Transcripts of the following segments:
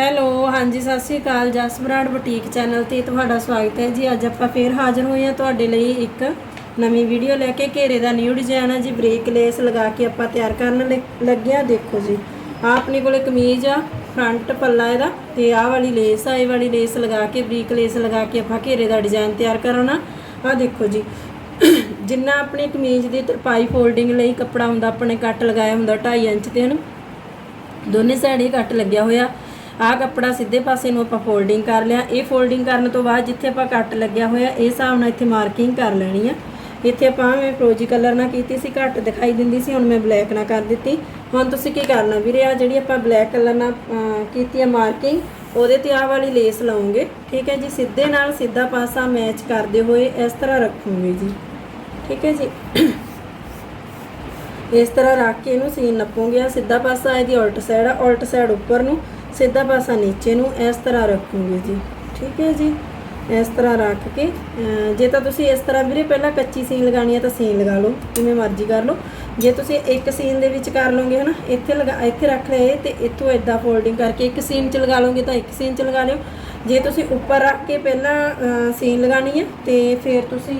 Hello, ਹਾਂਜੀ, ਸਤਿ ਸ਼੍ਰੀ ਅਕਾਲ। ਜਸ ਬਰਾੜ ਬੁਟੀਕ ਚੈਨਲ ਤੇ ਤੁਹਾਡਾ ਸਵਾਗਤ ਹੈ ਜੀ। ਅੱਜ ਆਪਾਂ ਫੇਰ ਹਾਜ਼ਰ ਹੋਏ ਹਾਂ ਤੁਹਾਡੇ ਲਈ ਇੱਕ ਨਵੀਂ ਵੀਡੀਓ ਲੈ ਕੇ। ਘੇਰੇ ਦਾ ਨਿਊ ਡਿਜ਼ਾਈਨ ਆ ਜੀ। ਬ੍ਰੇਕ ਲੇਸ ਲਗਾ ਕੇ ਆਪਾਂ ਤਿਆਰ ਕਰਨ ਲੱਗ- ਲੱਗੇ ਹਾਂ। ਦੇਖੋ ਜੀ, ਆਹ ਆਪਣੇ ਕੋਲੇ ਕਮੀਜ਼ ਆ ਫਰੰਟ ਪੱਲਾ ਇਹਦਾ ਤੇ ਆਹ ਵਾਲੀ ਲੇਸ ਆ, ਇਹ ਵਾਲੀ ਲੇਸ ਲਗਾ ਕੇ, ਬਰੀਕ ਲੇਸ ਲਗਾ ਕੇ ਆਪਾਂ ਘੇਰੇ ਦਾ ਡਿਜ਼ਾਈਨ ਤਿਆਰ ਕਰਨਾ। ਆਹ ਦੇਖੋ ਜੀ, ਜਿੰਨਾ ਆਪਣੀ ਕਮੀਜ਼ ਦੀ ਤਰਪਾਈ ਫੋਲਡਿੰਗ ਲਈ ਕੱਪੜਾ ਹੁੰਦਾ, ਆਪਣੇ ਕੱਟ ਲਗਾਇਆ ਹੁੰਦਾ 2.5 ਇੰਚ ਤੇ, ਹਨ? ਦੋਨੇ ਸਾਈਡ ਹੀ ਕੱਟ ਲੱਗਿਆ ਹੋਇਆ। ਆਹ ਕੱਪੜਾ ਸਿੱਧੇ ਪਾਸੇ ਨੂੰ ਆਪਾਂ ਫੋਲਡਿੰਗ ਕਰ ਲਿਆ। ਇਹ ਫੋਲਡਿੰਗ ਕਰਨ ਤੋਂ ਬਾਅਦ ਜਿੱਥੇ ਆਪਾਂ ਕੱਟ ਲੱਗਿਆ ਹੋਇਆ, ਇਹ ਹਿਸਾਬ ਨਾਲ ਇੱਥੇ ਮਾਰਕਿੰਗ ਕਰ ਲੈਣੀ ਆ। ਇੱਥੇ ਆਪਾਂ ਮੈਂ ਫਰੋਜੀ ਕਲਰ ਨਾਲ ਕੀਤੀ ਸੀ, ਘੱਟ ਦਿਖਾਈ ਦਿੰਦੀ ਸੀ, ਹੁਣ ਮੈਂ ਬਲੈਕ ਨਾਲ ਕਰ ਦਿੱਤੀ। ਹੁਣ ਤੁਸੀਂ ਕੀ ਕਰਨਾ ਵੀਰੇ ਆ ਜਿਹੜੀ ਆਪਾਂ ਬਲੈਕ ਕਲਰ ਨਾਲ ਕੀਤੀ ਆ ਮਾਰਕਿੰਗ ਉਹਦੇ ਤੇ ਆਹ ਵਾਲੀ ਲੇਸ ਲਾਉਂਗੇ ਠੀਕ ਹੈ ਜੀ, ਸਿੱਧੇ ਨਾਲ ਸਿੱਧਾ ਪਾਸਾ ਮੈਚ ਕਰਦੇ ਹੋਏ ਇਸ ਤਰ੍ਹਾਂ ਰੱਖੂਗੇ ਜੀ। ਠੀਕ ਹੈ ਜੀ। ਇਸ ਤਰ੍ਹਾਂ ਰੱਖ ਕੇ ਇਹਨੂੰ ਸੀਨ ਨੱਪੂਗੇ ਆ ਸਿੱਧਾ ਪਾਸਾ ਇਹਦੀ ਉਲਟ ਸਾਈਡ ਆ ਉਲਟ ਸਾਈਡ ਉੱਪਰ ਨੂੰ। ਸਿੱਧਾ ਪਾਸਾ ਨੀਚੇ ਨੂੰ, ਇਸ ਤਰ੍ਹਾਂ ਰੱਖੂਗੇ ਜੀ। ਠੀਕ ਹੈ ਜੀ? ਇਸ ਤਰ੍ਹਾਂ ਰੱਖ ਕੇ ਜੇ ਤਾਂ ਤੁਸੀਂ ਇਸ ਤਰ੍ਹਾਂ ਵੀਰੇ ਪਹਿਲਾਂ ਕੱਚੀ ਸੀਨ ਲਗਾਣੀ ਹੈ ਤਾਂ ਸੀਨ ਲਗਾ ਲਓ, ਜਿਵੇਂ ਮਰਜ਼ੀ ਕਰ ਲਓ। ਜੇ ਤੁਸੀਂ ਇੱਕ ਸੀਨ ਦੇ ਵਿੱਚ ਕਰ ਲਓਗੇ ਹਨਾ, ਇੱਥੇ ਲਗਾ, ਇੱਥੇ ਰੱਖ ਲਿਆ ਇਹ ਤੇ ਇੱਥੋਂ ਇਦਾਂ ਫੋਲਡਿੰਗ ਕਰਕੇ ਇੱਕ ਸੀਨ 'ਚ ਲਗਾ ਲਓਗੇ ਤਾਂ ਇੱਕ ਸੀਨ 'ਚ ਲਗਾ ਲਿਓ। ਜੇ ਤੁਸੀਂ ਉੱਪਰ ਰੱਖ ਕੇ ਪਹਿਲਾਂ ਸੀਨ ਲਗਾਣੀ ਹੈ ਤੇ ਫਿਰ ਤੁਸੀਂ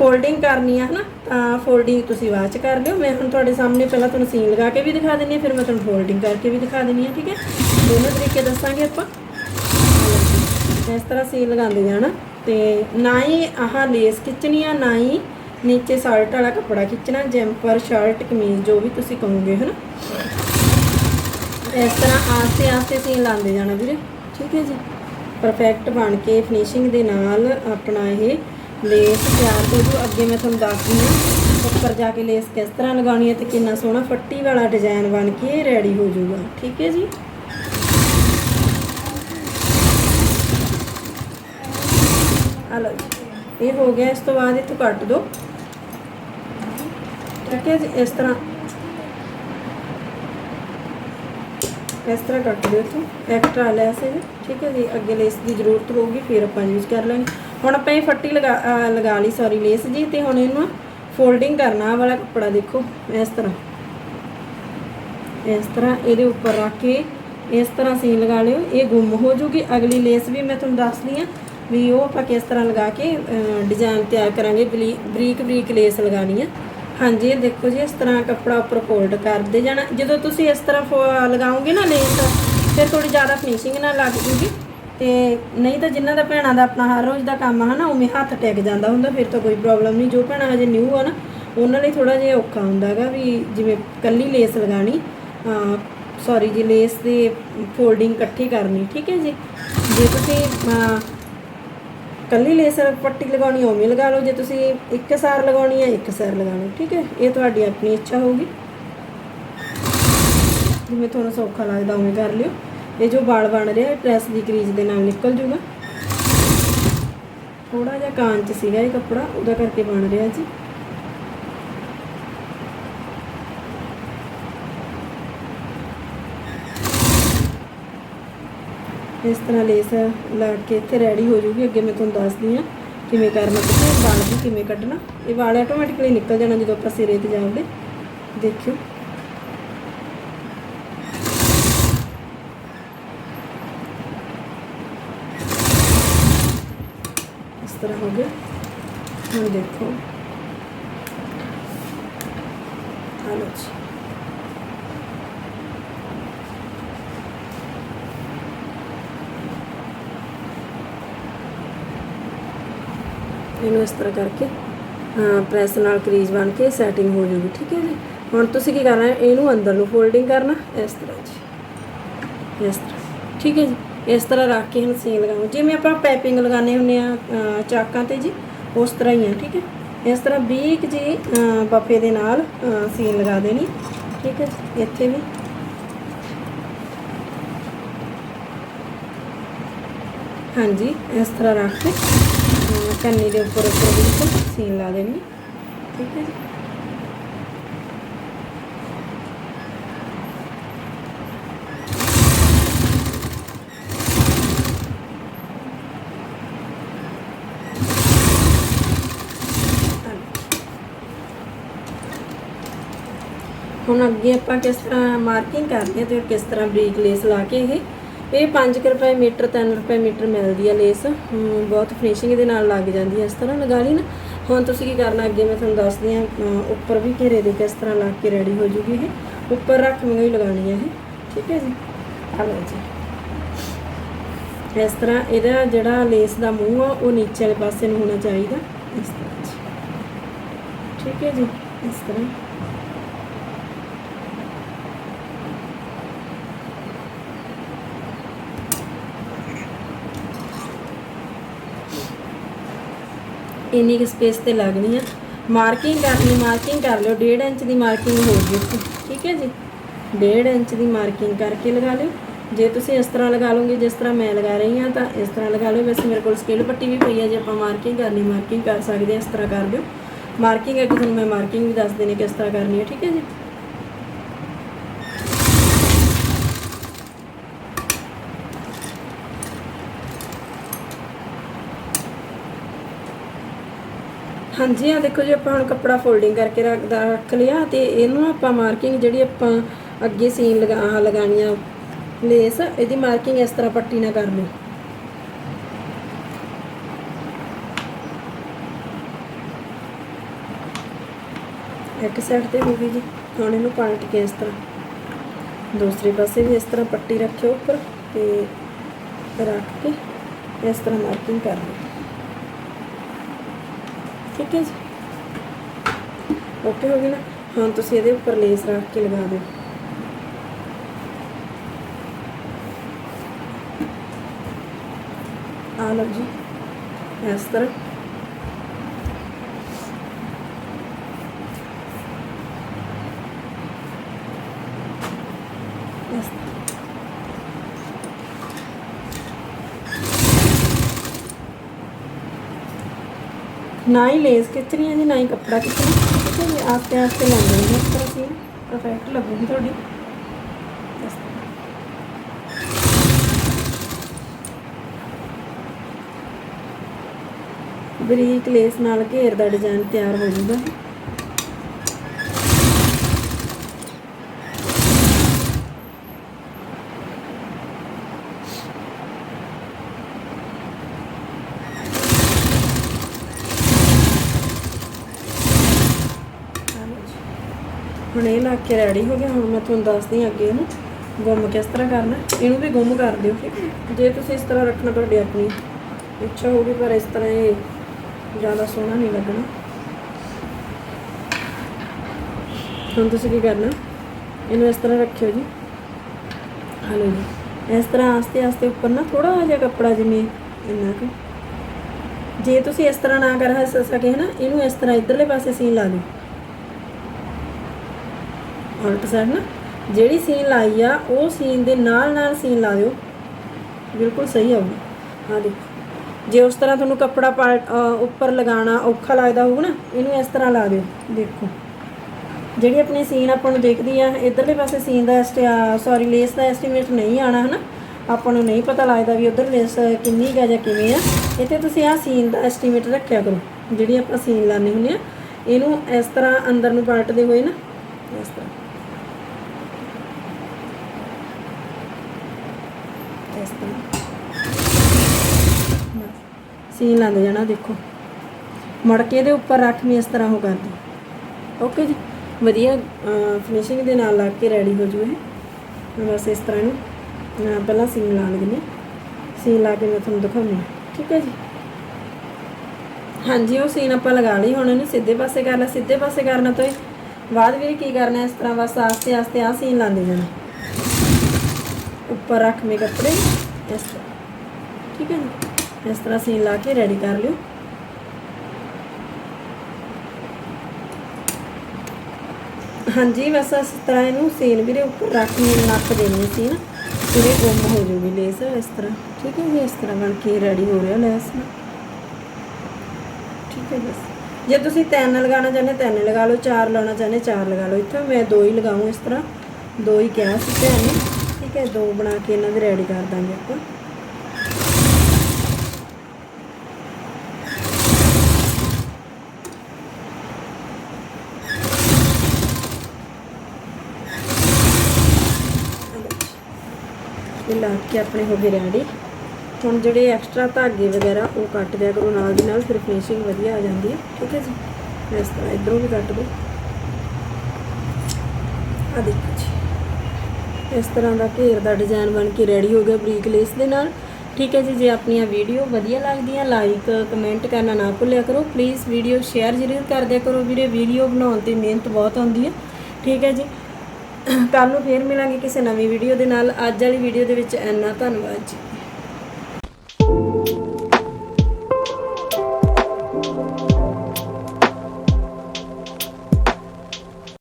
ਫੋਲਡਿੰਗ ਕਰਨੀ ਆ, ਹਨਾ? ਤਾਂ ਫੋਲਡਿੰਗ ਤੁਸੀਂ ਬਾਅਦ ਚ ਕਰ ਲਿਓ। ਮੈਂ ਹੁਣ ਤੁਹਾਡੇ ਸਾਹਮਣੇ ਪਹਿਲਾਂ ਤੁਹਾਨੂੰ ਸੀਨ ਲਗਾ ਕੇ ਵੀ ਦਿਖਾ ਦਿੰਨੀ ਆ ਫਿਰ ਮੈਂ ਤੁਹਾਨੂੰ ਫੋਲਡਿੰਗ ਕਰਕੇ ਵੀ ਦਿਖਾ ਦਿੰਨੀ ਆ ਠੀਕ ਹੈ? ਦੋਨੋਂ ਤਰੀਕੇ ਦੱਸਾਂਗੇ ਆਪਾਂ। ਇਸ ਤਰ੍ਹਾਂ ਸੀਨ ਲਗਾਉਂਦੇ ਜਾਣਾ ਤੇ ਨਾ ਹੀ ਆਹ ਲੇਸ ਖਿੱਚਣੀ ਆ, ਨਾ ਹੀ ਨੀਚੇ ਸ਼ਰਟ ਵਾਲਾ ਕੱਪੜਾ ਖਿੱਚਣਾ ਜੈਂਪਰ ਸ਼ਰਟ ਕਮੀਜ਼, ਜੋ ਵੀ ਤੁਸੀਂ ਕਹੋਗੇ, ਹਨਾ? ਇਸ ਤਰ੍ਹਾਂ ਆਸਤੇ ਆਸਤੇ ਸੀਨ ਲਾਉਂਦੇ ਜਾਣਾ ਵੀਰੇ, ਠੀਕ ਹੈ ਜੀ? ਪਰਫੈਕਟ ਬਣ ਕੇ ਫਿਨਿਸ਼ਿੰਗ ਦੇ ਨਾਲ ਆਪਣਾ ਇਹ ਲੇਸ ਤਿਆਰ ਹੋ ਜੂ। ਅੱਗੇ ਮੈਂ ਤੁਹਾਨੂੰ ਦੱਸਦੀ ਹਾਂ ਉੱਪਰ ਜਾ ਕੇ ਲੇਸ ਕਿਸ ਤਰ੍ਹਾਂ ਲਗਾਉਣੀ ਹੈ ਤੇ ਕਿੰਨਾ ਸੋਹਣਾ ਫੱਟੀ ਵਾਲਾ ਡਿਜ਼ਾਈਨ ਬਣ ਕੇ ਰੈਡੀ ਹੋ ਜਾਊਗਾ ਠੀਕ ਹੈ ਜੀ? ਆ ਲਓ ਇਹ ਹੋ ਗਿਆ, ਇਸ ਤੋਂ ਬਾਅਦ ਇੱਥੋਂ ਕੱਟ ਦਿਓ ਠੀਕ ਹੈ ਜੀ, ਇਸ ਤਰ੍ਹਾਂ। ਇਸ ਤਰ੍ਹਾਂ ਕੱਟ ਦਿਓ ਇੱਥੋਂ। ਐਕਸਟਰਾ ਲੈਸ ਹੈ। ਠੀਕ ਹੈ ਜੀ, ਅੱਗੇ ਲੇਸ ਦੀ ਜ਼ਰੂਰਤ ਹੋਊਗੀ, ਫਿਰ ਆਪਾਂ ਯੂਜ਼ ਕਰ ਲਾਂਗੇ। ਹੁਣ ਆਪਾਂ ਇਹ ਫੱਟੀ ਲਗਾ ਲਗਾ ਲਈ ਸੌਰੀ ਲੇਸ ਜੀ, ਤੇ ਹੁਣ ਇਹਨੂੰ ਫੋਲਡਿੰਗ ਕਰਨਾ ਵਾਲਾ ਕੱਪੜਾ ਦੇਖੋ, ਇਸ ਤਰ੍ਹਾਂ। ਇਸ ਤਰ੍ਹਾਂ ਇਹਦੇ ਉੱਪਰ ਰੱਖ ਕੇ ਇਸ ਤਰ੍ਹਾਂ ਸੀਨ ਲਗਾ ਲਿਓ। ਇਹ ਗੁੰਮ ਹੋ ਜੂਗੀ। ਅਗਲੀ ਲੇਸ ਵੀ ਮੈਂ ਤੁਹਾਨੂੰ ਦੱਸਦੀ ਆ ਵੀ ਉਹ ਆਪਾਂ ਕਿਸ ਤਰ੍ਹਾਂ ਲਗਾ ਕੇ ਡਿਜ਼ਾਈਨ ਤਿਆਰ ਕਰਾਂਗੇ। ਬਲੀ- ਬਰੀਕ ਬਰੀਕ ਲੇਸ ਲਗਾਣੀ ਆ। ਹਾਂਜੀ, ਇਹ ਦੇਖੋ ਜੀ, ਇਸ ਤਰ੍ਹਾਂ ਕੱਪੜਾ ਉੱਪਰ ਫੋਲਡ ਕਰਦੇ ਜਾਣਾ। ਜਦੋਂ ਤੁਸੀਂ ਇਸ ਤਰ੍ਹਾਂ ਫੋ- ਲਗਾਓਗੇ ਨਾ ਲੇਸ ਫਿਰ ਥੋੜੀ ਜ਼ਿਆਦਾ ਫਿਨਿਸ਼ਿੰਗ ਨਾਲ ਲੱਗ ਜੂਗੀ। ਤੇ ਨਹੀਂ ਤਾਂ ਜਿਨ੍ਹਾਂ ਦਾ ਭੈਣਾਂ ਦਾ ਆਪਣਾ ਹਰ ਰੋਜ਼ ਦਾ ਕੰਮ ਆ ਹਨਾ ਉਵੇਂ ਹੱਥ ਟਿਕ ਜਾਂਦਾ ਹੁੰਦਾ ਫਿਰ ਤਾਂ ਕੋਈ ਪ੍ਰੋਬਲਮ ਨਹੀਂ। ਜੋ ਭੈਣਾਂ ਹਜੇ ਨਿਊ ਆ ਨਾ ਉਹਨਾਂ ਲਈ ਥੋੜਾ ਜਿਹਾ ਔਖਾ ਹੁੰਦਾ ਹੁੰਦਾਗਾ ਵੀ ਜਿਵੇਂ ਕੱਲੀ ਲੇਸ ਲਗਾਣੀ ਸੌਰੀ ਜੀ ਲੇਸ ਦੀ ਫੋਲਡਿੰਗ ਇਕੱਠੀ ਕਰਨੀ ਠੀਕ ਹੈ ਜੀ? ਜੇ ਤੁਸੀਂ ਅਹ, ਕੱਲੀ ਲੇਸ ਪੱਟੀ ਲਗਾਉਣੀ ਉਵੇਂ ਲਗਾ ਲਓ। ਜੇ ਤੁਸੀਂ ਇੱਕ ਸਾਰ ਲਗਾਉਣੀ ਹੈ ਇੱਕ ਸਾਰ ਲਗਾ ਲਓ ਠੀਕ ਹੈ? ਇਹ ਤੁਹਾਡੀ ਆਪਣੀ ਇੱਛਾ ਹੋਊਗੀ। ਜਿਵੇਂ ਤੁਹਾਨੂੰ ਸੌਖਾ ਲੱਗਦਾ ਉਵੇਂ ਕਰ ਲਿਓ। ਇਹ ਜੋ ਵਾਲ ਬਣ ਰਿਹਾ ਪ੍ਰੈਸ ਦੀ ਕਰੀਜ਼ ਦੇ ਨਾਲ ਨਿਕਲ ਜੂਗਾ। ਥੋੜਾ ਜਿਹਾ ਕਾਂਚ ਸੀਗਾ ਇਹ ਕੱਪੜਾ, ਉਹਦਾ ਕਰਕੇ ਬਣ ਰਿਹਾ ਜੀ। ਇਸ ਤਰ੍ਹਾਂ ਲੇਸ ਲਾ ਕੇ ਇੱਥੇ ਰੈਡੀ ਹੋ ਜੂਗੀ। ਅੱਗੇ ਮੈਂ ਤੁਹਾਨੂੰ ਦੱਸਦੀ ਹਾਂ ਕਿਵੇਂ ਕਰਨਾ ਤੇ ਵਾਲ ਵੀ ਕਿਵੇਂ ਕੱਢਣਾ। ਇਹ ਵਾਲ ਆਟੋਮੈਟਿਕਲੀ ਨਿਕਲ ਜਾਣਾ ਜਦੋਂ ਆਪਾਂ ਸਿਰੇ ਤੇ ਜਾਓਗੇ ਦੇਖਿਓ। ਤਰ੍ਹਾਂ ਹੋ ਗਿਆ ਹੁਣ ਦੇਖੋ। ਹਲੋ ਜੀ। ਇਹਨੂੰ ਇਸ ਤਰ੍ਹਾਂ ਕਰਕੇ ਪ੍ਰੈਸ ਨਾਲ ਕਰੀਜ਼ ਬਣ ਕੇ ਸੈਟਿੰਗ ਹੋ ਜਾਊਗੀ ਠੀਕ ਹੈ ਜੀ। ਹੁਣ ਤੁਸੀਂ ਕੀ ਕਰਨਾ ਹੈ ਇਹਨੂੰ ਅੰਦਰ ਨੂੰ ਫੋਲਡਿੰਗ ਕਰਨਾ, ਇਸ ਤਰ੍ਹਾਂ ਜੀ। ਇਸ ਤਰ੍ਹਾਂ, ਠੀਕ ਹੈ ਜੀ। ਇਸ ਤਰ੍ਹਾਂ ਰੱਖ ਕੇ ਹੁਣ ਸੀਨ ਲਗਾਉਂ ਜਿਵੇਂ ਆਪਾਂ ਪੈਪਿੰਗ ਲਗਾਉਂਦੇ ਹੁੰਦੇ ਆ ਚਾਕਾਂ ਤੇ ਜੀ ਉਸ ਤਰ੍ਹਾਂ ਹੀ ਆ ਠੀਕ ਹੈ? ਇਸ ਤਰ੍ਹਾਂ ਬਰੀਕ ਜੀ ਅਹ, ਬੱਫੇ ਦੇ ਨਾਲ ਸੀਨ ਲਗਾ ਦੇਣੀ ਠੀਕ ਹੈ ਜੀ? ਇੱਥੇ ਵੀ। ਹਾਂਜੀ ਇਸ ਤਰ੍ਹਾਂ ਰੱਖ ਕੇ ਅਹ, ਕੰਨੀ ਦੇ ਉੱਪਰ ਉੱਪਰ ਬਿਲਕੁਲ ਸੀਨ ਲਾ ਦੇਣੀ ਠੀਕ ਹੈ ਜੀ? ਹੁਣ ਅੱਗੇ ਆਪਾਂ ਕਿਸ ਤਰ੍ਹਾਂ ਮਾਰਕਿੰਗ ਕਰਦੇ ਹਾਂ ਤੇ ਕਿਸ ਤਰ੍ਹਾਂ ਬਰੀਕ ਲੇਸ ਲਾ ਕੇ ਇਹ। ਇਹ 5 ਰੁਪਏ ਮੀਟਰ 3 ਰੁਪਏ ਮੀਟਰ ਮਿਲਦੀ ਆ ਲੇਸ ਬਹੁਤ ਫਿਨਿਸ਼ਿੰਗ ਦੇ ਨਾਲ ਲੱਗ ਜਾਂਦੀ ਹੈ ਇਸ ਤਰ੍ਹਾਂ। ਲਗਾ ਲਈ ਨਾ, ਹੁਣ ਤੁਸੀਂ ਕੀ ਕਰਨਾ ਅੱਗੇ ਮੈਂ ਤੁਹਾਨੂੰ ਦੱਸਦੀ ਆ ਉੱਪਰ ਵੀ ਘੇਰੇ ਦੇ ਕਿਸ ਤਰ੍ਹਾਂ ਲੱਗ ਕੇ ਰੈਡੀ ਹੋ ਜੂਗੀ ਇਹ। ਉੱਪਰ ਰੱਖ ਕੇ ਹੀ ਲਗਾਉਣੀ ਹੈ ਇਹ, ਠੀਕ ਹੈ ਜੀ? ਆ ਲਓ ਜੀ। ਇਸ ਤਰ੍ਹਾਂ ਇਹਦਾ ਜਿਹੜਾ ਲੇਸ ਦਾ ਮੂੰਹ ਆ, ਉਹ ਨੀਚੇ ਵਾਲੇ ਪਾਸੇ ਨੂੰ ਹੋਣਾ ਚਾਹੀਦਾ। ਇਸ ਤਰ੍ਹਾਂ ਠੀਕ ਹੈ ਜੀ? ਇਸ ਤਰ੍ਹਾਂ। ਇੰਨੀ ਕੁ ਸਪੇਸ ਤੇ ਲੱਗਣੀ ਆ। ਮਾਰਕਿੰਗ ਕਰਨੀ ਮਾਰਕਿੰਗ ਕਰ ਲਿਓ। 1.5 ਇੰਚ ਦੀ ਮਾਰਕਿੰਗ ਹੋ ਗਈ ਠੀਕ ਹੈ ਜੀ? 1.5 ਇੰਚ ਦੀ ਮਾਰਕਿੰਗ ਕਰਕੇ ਲਗਾ ਲਿਓ। ਜੇ ਤੁਸੀਂ ਇਸ ਤਰ੍ਹਾਂ ਲਗਾ ਲਓਗੇ, ਜਿਸ ਤਰ੍ਹਾਂ ਮੈਂ ਲਗਾ ਰਹੀ ਹਾਂ, ਤਾਂ ਇਸ ਤਰ੍ਹਾਂ ਲਗਾ ਲਿਓ। ਵੈਸੇ ਮੇਰੇ ਕੋਲ ਸਕੇਲ ਪੱਟੀ ਵੀ ਪਈ ਹੈ, ਜੇ ਆਪਾਂ ਮਾਰਕਿੰਗ ਕਰਨੀ ਮਾਰਕਿੰਗ ਕਰ ਸਕਦੇ ਹਾਂ, ਇਸ ਤਰ੍ਹਾਂ ਕਰ ਲਿਓ ਮਾਰਕਿੰਗ ਹੈ ਕਿ ਤੁਹਾਨੂੰ ਮੈਂ ਮਾਰਕਿੰਗ ਵੀ ਦੱਸ ਦੇਣੀ ਕਿਸ ਤਰ੍ਹਾਂ ਕਰਨੀ ਹੈ, ਠੀਕ ਹੈ ਜੀ? ਹਾਂਜੀ ਆ ਦੇਖੋ ਜੀ, ਆਪਾਂ ਹੁਣ ਕੱਪੜਾ ਫੋਲਡਿੰਗ ਕਰਕੇ ਰੱਖਦਾ ਰੱਖ ਲਿਆ ਤੇ ਇਹਨੂੰ ਆਪਾਂ ਮਾਰਕਿੰਗ ਜਿਹੜੀ ਆਪਾਂ ਅੱਗੇ ਸੀਨ ਲਗਾ, ਆਹ ਲਗਾਣੀ ਆ ਲੇਸ ਇਹਦੀ ਮਾਰਕਿੰਗ ਇਸ ਤਰ੍ਹਾਂ ਪੱਟੀ ਨਾਲ ਕਰ ਲਓ। ਇੱਕ ਸਾਈਡ ਤੇ ਹੋ ਗਈ ਜੀ, ਹੁਣ ਇਹਨੂੰ ਪਲਟ ਕੇ ਇਸ ਤਰ੍ਹਾਂ। ਦੂਸਰੇ ਪਾਸੇ ਵੀ ਇਸ ਤਰ੍ਹਾਂ ਪੱਟੀ ਰੱਖਿਓ ਉੱਪਰ ਤੇ ਰੱਖ ਕੇ ਇਸ ਤਰ੍ਹਾਂ ਮਾਰਕਿੰਗ ਕਰ ਲਓ। ਠੀਕ ਹੈ ਜੀ? ਓਕੇ ਹੋ ਗਈ ਨਾ? ਹੁਣ ਤੁਸੀਂ ਇਹਦੇ ਉੱਪਰ ਲੇਸ ਰੱਖ ਕੇ ਲਗਾ ਦਿਓ। ਆ ਲਓ ਜੀ, ਇਸ ਤਰ੍ਹਾਂ ਇਸ ਤਰ੍ਹਾਂ। ਨਾ ਹੀ ਲੇਸ ਖਿੱਚਣੀ ਹੈ ਜੀ, ਨਾ ਹੀ ਕੱਪੜਾ ਖਿੱਚਣਾ। ਠੀਕ ਹੈ ਜੀ, ਆਸਤੇ ਆਸਤੇ ਲਾਉਂਦੇ ਨੇ ਇਸ ਤਰ੍ਹਾਂ ਸੀ। ਪਰਫੈਕਟ ਲੱਗੂਗੀ ਤੁਹਾਡੀ। ਬਰੀਕ ਲੇਸ ਨਾਲ ਘੇਰ ਦਾ ਡਿਜ਼ਾਈਨ ਤਿਆਰ ਹੋ ਜਾਊਗਾ। ਹੁਣ ਇਹ ਲਾ ਕੇ ਰੈਡੀ ਹੋ ਗਿਆ, ਹੁਣ ਮੈਂ ਤੁਹਾਨੂੰ ਦੱਸਦੀ ਹਾਂ ਅੱਗੇ ਇਹਨੂੰ, ਗੁੰਮ ਕਿਸ ਤਰ੍ਹਾਂ ਕਰਨਾ, ਇਹਨੂੰ ਵੀ ਗੁੰਮ ਕਰ ਦਿਓ, ਠੀਕ ਹੈ? ਜੇ ਤੁਸੀਂ ਇਸ ਤਰ੍ਹਾਂ ਰੱਖਣਾ ਤੁਹਾਡੀ ਆਪਣੀ ਇੱਛਾ ਹੋਊਗੀ, ਪਰ ਇਸ ਤਰ੍ਹਾਂ ਇਹ ਜ਼ਿਆਦਾ ਸੋਹਣਾ ਨਹੀਂ ਲੱਗਣਾ। ਹੁਣ ਤੁਸੀਂ ਕੀ ਕਰਨਾ, ਇਹਨੂੰ ਇਸ ਤਰ੍ਹਾਂ ਰੱਖਿਓ ਜੀ। ਹਲੋ ਜੀ, ਇਸ ਤਰ੍ਹਾਂ ਆਸਤੇ ਆਸਤੇ ਉੱਪਰ ਨਾ ਥੋੜਾ ਜਿਹਾ ਕੱਪੜਾ ਜਿਵੇਂ ਇੰਨਾ ਕੁ। ਜੇ ਤੁਸੀਂ ਇਸ ਤਰ੍ਹਾਂ ਨਾ ਕਰ ਸਕੇ ਹੈ ਨਾ ਇਹਨੂੰ ਇਸ ਤਰ੍ਹਾਂ ਇਧਰਲੇ ਪਾਸੇ ਸੀਨ ਲਾ ਦਿਓ। ਉਲਟ ਸਾਈਡ ਨਾ, ਜਿਹੜੀ ਸੀਨ ਲਾਈ ਆ, ਉਹ ਸੀਨ ਦੇ ਨਾਲ ਨਾਲ ਸੀਨ ਲਾ ਦਿਓ। ਬਿਲਕੁਲ ਸਹੀ ਆਊਗੀ। ਹਾਂ ਦੇਖੋ। ਜੇ ਉਸ ਤਰ੍ਹਾਂ ਤੁਹਾਨੂੰ ਕੱਪੜਾ ਪਾ- ਉੱਪਰ ਲਗਾਉਣਾ ਔਖਾ ਲੱਗਦਾ ਹੋਊਗਾ ਨਾ, ਇਹਨੂੰ ਇਸ ਤਰ੍ਹਾਂ ਲਾ ਦਿਓ। ਦੇਖੋ। ਜਿਹੜੀ ਆਪਣੀ ਸੀਨ ਆਪਾਂ ਨੂੰ ਦੇਖਦੀ ਆ, ਇਧਰਲੇ ਪਾਸੇ ਸੀਨ ਦਾ ਸੌਰੀ ਲੇਸ ਦਾ ਐਸਟੀਮੇਟ ਨਹੀਂ ਆਣਾ ਹਨਾ? ਆਪਾਂ ਨੂੰ ਨਹੀਂ ਪਤਾ ਲੱਗਦਾ ਵੀ ਉਧਰ ਲੇਸ ਕਿੰਨੀ ਗਾ ਜਾਂ ਕਿਵੇਂ ਆ। ਇੱਥੇ ਤੁਸੀਂ ਆ ਸੀਨ ਦਾ ਐਸਟੀਮੇਟ ਰੱਖਿਆ ਕਰੋ। ਜਿਹੜੀ ਆਪਾਂ ਸੀਨ ਲਾਣੀ ਹੁੰਦੀ ਆ, ਇਹਨੂੰ ਇਸ ਤਰ੍ਹਾਂ ਅੰਦਰ ਨੂੰ ਪਲਟਦੇ ਹੋਏ ਨਾ, ਇਸ ਤਰ੍ਹਾਂ। ਇਸ ਤਰ੍ਹਾਂ। ਸੀਨ ਲੱਗ ਜਾਣਾ, ਦੇਖੋ। ਮੁੜ ਕੇ ਇਹਦੇ ਉੱਪਰ ਰੱਖ ਕੇ ਇਸ ਤਰ੍ਹਾਂ ਉਹ ਕਰਦੀ। ਓਕੇ ਜੀ, ਵਧੀਆ ਫਿਨਿਸ਼ਿੰਗ ਦੇ ਨਾਲ ਲੱਗ ਕੇ ਰੈਡੀ ਹੋ ਜੂ ਇਹ। ਬਸ ਇਸ ਤਰ੍ਹਾਂ ਇਹਨੂੰ ਪਹਿਲਾਂ ਸੀਨ ਲਾ ਲਈਏ ਸੀਨ ਲਾ ਕੇ ਮੈਂ ਤੁਹਾਨੂੰ ਦਿਖਾਉਂਦੀ ਠੀਕ ਹੈ ਜੀ? ਹਾਂਜੀ, ਉਹ ਸੀਨ ਆਪਾਂ ਲਗਾ ਲਈ, ਹੁਣ ਇਹਨੂੰ ਸਿੱਧੇ ਪਾਸੇ ਕਰਨਾ ਸਿੱਧੇ ਪਾਸੇ ਕਰਨਾ ਤੋਂ ਬਾਅਦ ਵੀ ਕੀ ਕਰਨਾ ਇਸ ਤਰ੍ਹਾਂ, ਬਸ ਆਸਤੇ ਆਸਤੇ ਆ ਸੀਨ ਲਾਉਂਦੇ ਜਾਣਾ। ਉੱਪਰ ਰੱਖ ਮੇ ਕੱਪੜੇ। ਇਸ ਤਰ੍ਹਾਂ। ਠੀਕ ਹੈ ਜੀ? ਇਸ ਤਰ੍ਹਾਂ ਸੀਨ ਲਾ ਕੇ ਰੈਡੀ ਕਰ ਲਿਓ। ਹਾਂਜੀ, ਬਸ ਇਸ ਤਰ੍ਹਾਂ ਇਹਨੂੰ ਸੀਨ ਵੀਰੇ ਉੱਪਰ ਰੱਖ ਕੇ ਨੱਕ ਦੇਣੀ ਸੀ ਨਾ ਪੂਰੇ ਗੁੰਮ ਹੋ ਜੂਗੀ ਲੇਸ ਇਸ ਤਰ੍ਹਾਂ। ਠੀਕ ਹੈ ਜੀ? ਇਸ ਤਰ੍ਹਾਂ ਬਣ ਕੇ ਰੈਡੀ ਹੋ ਰਿਹਾ ਲੈਸ ਠੀਕ ਹੈ ਬਸ ਜੇ ਤੁਸੀਂ ਤਿੰਨ ਲਗਾਉਣਾ ਚਾਹੁੰਦੇ ਤਿੰਨ ਲਗਾ ਲਓ। ਚਾਰ ਲਾਉਣਾ ਚਾਹੁੰਦੇ ਚਾਰ ਲਗਾ ਲਓ। ਇੱਥੇ ਮੈਂ ਦੋ ਹੀ ਲਗਾਉਂ ਇਸ ਤਰ੍ਹਾਂ। ਦੋ ਹੀ ਕਿਹਾ ਸੀ ਭੈਣ। ਨੇ ਠੀਕ ਹੈ, ਦੋ ਬਣਾ ਕੇ ਇਹਨਾਂ ਦੇ ਰੈਡੀ ਕਰ ਦਾਂਗੇ ਆਪਾਂ। ਇਹ ਲਾ ਕੇ ਆਪਣੇ ਹੋ ਗਏ ਰੈਡੀ ਹੁਣ ਜਿਹੜੇ ਐਕਸਟਰਾ ਧਾਗੇ ਵਗੈਰਾ ਉਹ ਕੱਟ ਦਿਆ ਕਰੋ, ਨਾਲ ਦੀ ਨਾਲ ਫਿਰ ਫਿਨਿਸ਼ਿੰਗ ਵਧੀਆ ਆ ਜਾਂਦੀ ਹੈ। ਠੀਕ ਹੈ ਜੀ। ਇਸ ਤਰ੍ਹਾਂ ਇਧਰੋਂ ਵੀ ਕੱਟ ਦਿਓ। ਆ ਦੇਖੋ। ਇਸ ਤਰ੍ਹਾਂ ਦਾ ਘੇਰ ਦਾ ਡਿਜ਼ਾਈਨ ਬਣ ਕੇ ਰੈਡੀ ਹੋ ਗਿਆ ਬਰੀਕ ਲੇਸ ਦੇ ਨਾਲ। ਠੀਕ ਹੈ ਜੀ, ਜੇ ਆਪਣੀਆਂ ਵੀਡੀਓ ਵਧੀਆ ਲੱਗਦੀਆਂ ਲਾਈਕ ਕਮੈਂਟ ਕਰਨਾ ਨਾ ਭੁੱਲਿਆ ਕਰੋ। ਪਲੀਜ਼ ਵੀਡੀਓ ਸ਼ੇਅਰ ਜ਼ਰੂਰ ਕਰ ਦਿਆ ਕਰੋ ਵੀਰੇ। ਵੀਡੀਓ ਬਣਾਉਣ ਤੇ ਮਿਹਨਤ ਬਹੁਤ ਆਉਂਦੀ ਹੈ। ਠੀਕ ਹੈ ਜੀ। ਕੱਲ ਨੂੰ ਫੇਰ ਮਿਲਾਂਗੇ ਕਿਸੇ ਨਵੀਂ ਵੀਡੀਓ ਦੇ ਨਾਲ। ਅੱਜ ਵਾਲੀ ਵੀਡੀਓ ਦੇ ਵਿੱਚ ਇੰਨਾ ਧੰਨਵਾਦ ਜੀ।